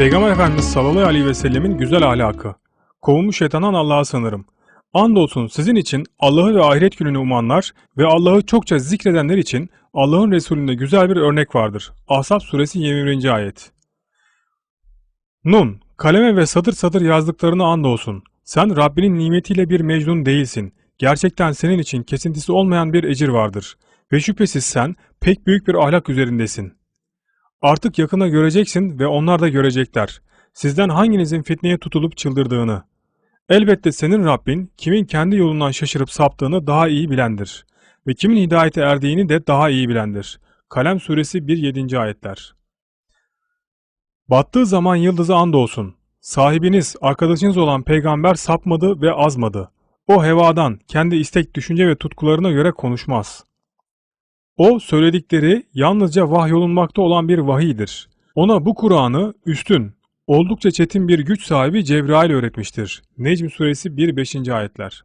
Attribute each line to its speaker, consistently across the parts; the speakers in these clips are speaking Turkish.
Speaker 1: Peygamber Efendimiz sallallahu aleyhi ve sellemin güzel ahlakı. Kovulmuş şeytandan Allah'a sanırım. Andolsun sizin için Allah'ı ve ahiret gününü umanlar ve Allah'ı çokça zikredenler için Allah'ın Resulünde güzel bir örnek vardır. Ahzab suresi 21. ayet. Nun, kaleme ve satır satır yazdıklarını andolsun. Sen Rabbinin nimetiyle bir mecnun değilsin. Gerçekten senin için kesintisi olmayan bir ecir vardır. Ve şüphesiz sen pek büyük bir ahlak üzerindesin. Artık yakına göreceksin ve onlar da görecekler. Sizden hanginizin fitneye tutulup çıldırdığını. Elbette senin Rabbin kimin kendi yolundan şaşırıp saptığını daha iyi bilendir. Ve kimin hidayete erdiğini de daha iyi bilendir. Kalem suresi 1-7. ayetler. Battığı zaman yıldızı andolsun. Sahibiniz, arkadaşınız olan peygamber sapmadı ve azmadı. O hevadan, kendi istek, düşünce ve tutkularına göre konuşmaz. O söyledikleri yalnızca vahyolunmakta olan bir vahiydir. Ona bu Kur'an'ı üstün, oldukça çetin bir güç sahibi Cebrail öğretmiştir. Necm suresi 1-5. ayetler.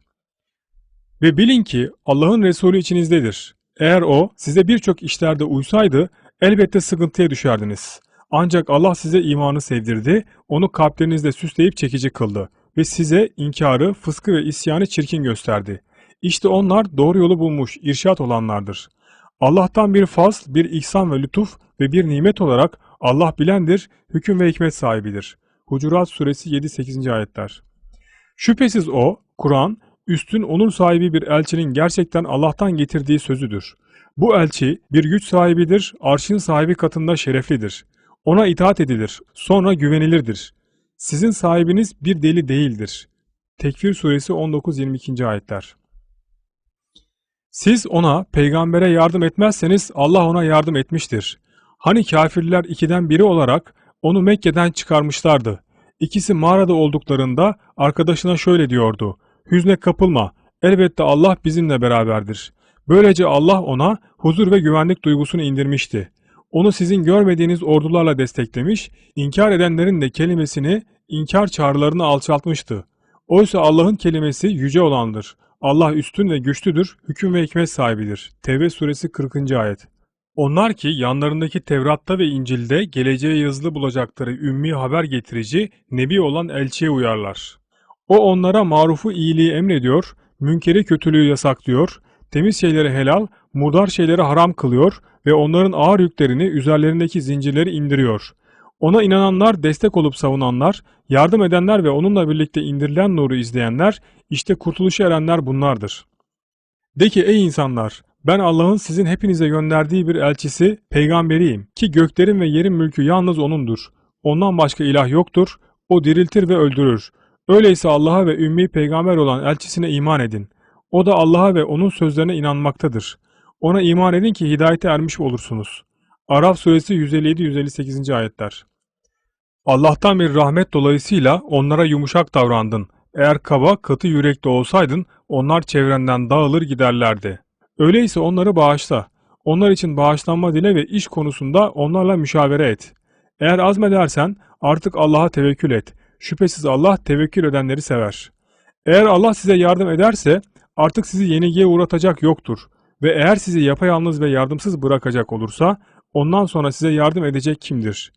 Speaker 1: Ve bilin ki Allah'ın Resulü içinizdedir. Eğer o size birçok işlerde uysaydı elbette sıkıntıya düşerdiniz. Ancak Allah size imanı sevdirdi, onu kalplerinizde süsleyip çekici kıldı ve size inkarı, fıskı ve isyanı çirkin gösterdi. İşte onlar doğru yolu bulmuş, irşat olanlardır. Allah'tan bir fazl, bir ihsan ve lütuf ve bir nimet olarak Allah bilendir, hüküm ve hikmet sahibidir. Hucurat suresi 7-8. ayetler. Şüphesiz o, Kur'an, üstün onur sahibi bir elçinin gerçekten Allah'tan getirdiği sözüdür. Bu elçi bir güç sahibidir, arşın sahibi katında şereflidir. Ona itaat edilir, sonra güvenilirdir. Sizin sahibiniz bir deli değildir. Tekfir suresi 19-22. ayetler. Siz ona, peygambere yardım etmezseniz Allah ona yardım etmiştir. Hani kafirler ikiden biri olarak onu Mekke'den çıkarmışlardı. İkisi mağarada olduklarında arkadaşına şöyle diyordu. Hüzne kapılma, elbette Allah bizimle beraberdir. Böylece Allah ona huzur ve güvenlik duygusunu indirmişti. Onu sizin görmediğiniz ordularla desteklemiş, inkar edenlerin de kelimesini, inkar çağrılarını alçaltmıştı. Oysa Allah'ın kelimesi yüce olandır. Allah üstün ve güçlüdür, hüküm ve hikmet sahibidir. Tevbe suresi 40. ayet. Onlar ki yanlarındaki Tevrat'ta ve İncil'de geleceğe yazılı bulacakları ümmi haber getirici, nebi olan elçiye uyarlar. O onlara marufu iyiliği emrediyor, münkeri kötülüğü yasaklıyor, temiz şeyleri helal, murdar şeyleri haram kılıyor ve onların ağır yüklerini üzerlerindeki zincirleri indiriyor. Ona inananlar, destek olup savunanlar, yardım edenler ve onunla birlikte indirilen nuru izleyenler, işte kurtuluşa erenler bunlardır. De ki ey insanlar, ben Allah'ın sizin hepinize gönderdiği bir elçisi, peygamberiyim ki göklerin ve yerin mülkü yalnız O'nundur. Ondan başka ilah yoktur, O diriltir ve öldürür. Öyleyse Allah'a ve ümmi peygamber olan elçisine iman edin. O da Allah'a ve O'nun sözlerine inanmaktadır. Ona iman edin ki hidayete ermiş olursunuz. Araf suresi 157-158. ayetler. Allah'tan bir rahmet dolayısıyla onlara yumuşak davrandın. Eğer kaba, katı yürekli olsaydın onlar çevrenden dağılır giderlerdi. Öyleyse onları bağışla. Onlar için bağışlanma dile ve iş konusunda onlarla müşavere et. Eğer azmedersen artık Allah'a tevekkül et. Şüphesiz Allah tevekkül edenleri sever. Eğer Allah size yardım ederse artık sizi yenilgiye uğratacak yoktur. Ve eğer sizi yapayalnız ve yardımsız bırakacak olursa ondan sonra size yardım edecek kimdir?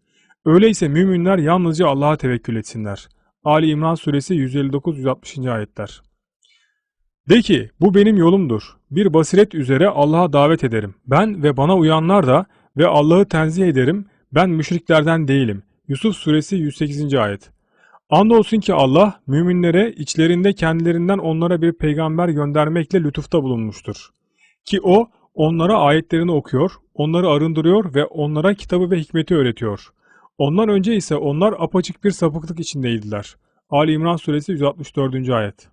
Speaker 1: Öyleyse müminler yalnızca Allah'a tevekkül etsinler. Ali İmran suresi 159-160. ayetler. De ki bu benim yolumdur. Bir basiret üzere Allah'a davet ederim. Ben ve bana uyanlar da ve Allah'ı tenzih ederim. Ben müşriklerden değilim. Yusuf suresi 108. ayet. Andolsun ki Allah müminlere içlerinde kendilerinden onlara bir peygamber göndermekle lütufta bulunmuştur. Ki o onlara ayetlerini okuyor, onları arındırıyor ve onlara kitabı ve hikmeti öğretiyor. Ondan önce ise onlar apaçık bir sapıklık içindeydiler. Ali İmran suresi 164. ayet.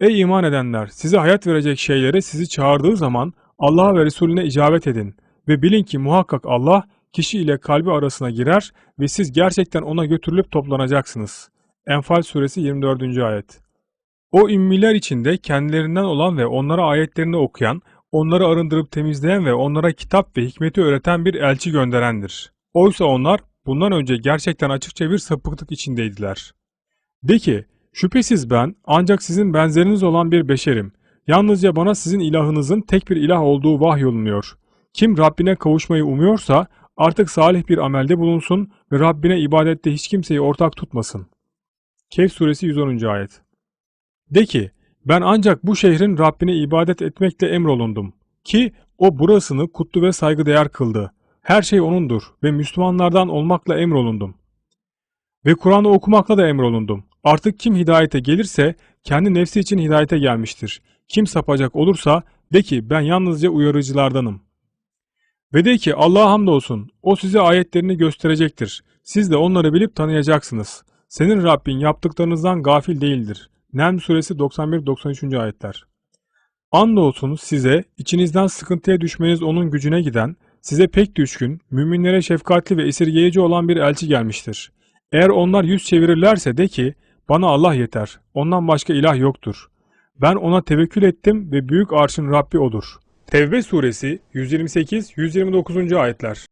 Speaker 1: Ey iman edenler! Size hayat verecek şeylere sizi çağırdığı zaman Allah'a ve Resulüne icabet edin ve bilin ki muhakkak Allah kişi ile kalbi arasına girer ve siz gerçekten ona götürülüp toplanacaksınız. Enfal suresi 24. ayet. O ümmiler içinde kendilerinden olan ve onlara ayetlerini okuyan, onları arındırıp temizleyen ve onlara kitap ve hikmeti öğreten bir elçi gönderendir. Oysa onlar bundan önce gerçekten açıkça bir sapıklık içindeydiler. De ki, şüphesiz ben ancak sizin benzeriniz olan bir beşerim. Yalnızca bana sizin ilahınızın tek bir ilah olduğu vahyolunuyor. Kim Rabbine kavuşmayı umuyorsa artık salih bir amelde bulunsun ve Rabbine ibadette hiç kimseyi ortak tutmasın. Kehf suresi 110. ayet. De ki, ben ancak bu şehrin Rabbine ibadet etmekle emrolundum. Ki o burasını kutlu ve saygıdeğer kıldı. Her şey O'nundur ve Müslümanlardan olmakla emrolundum. Ve Kur'an'ı okumakla da emrolundum. Artık kim hidayete gelirse kendi nefsi için hidayete gelmiştir. Kim sapacak olursa de ki ben yalnızca uyarıcılardanım. Ve de ki Allah'a hamdolsun o size ayetlerini gösterecektir. Siz de onları bilip tanıyacaksınız. Senin Rabbin yaptıklarınızdan gafil değildir. Neml suresi 91-93. ayetler. Andolsun size içinizden sıkıntıya düşmeniz onun gücüne giden, size pek düşkün, müminlere şefkatli ve esirgeyici olan bir elçi gelmiştir. Eğer onlar yüz çevirirlerse de ki, bana Allah yeter, ondan başka ilah yoktur. Ben ona tevekkül ettim ve büyük arşın Rabbi odur. Tevbe suresi 128-129. ayetler.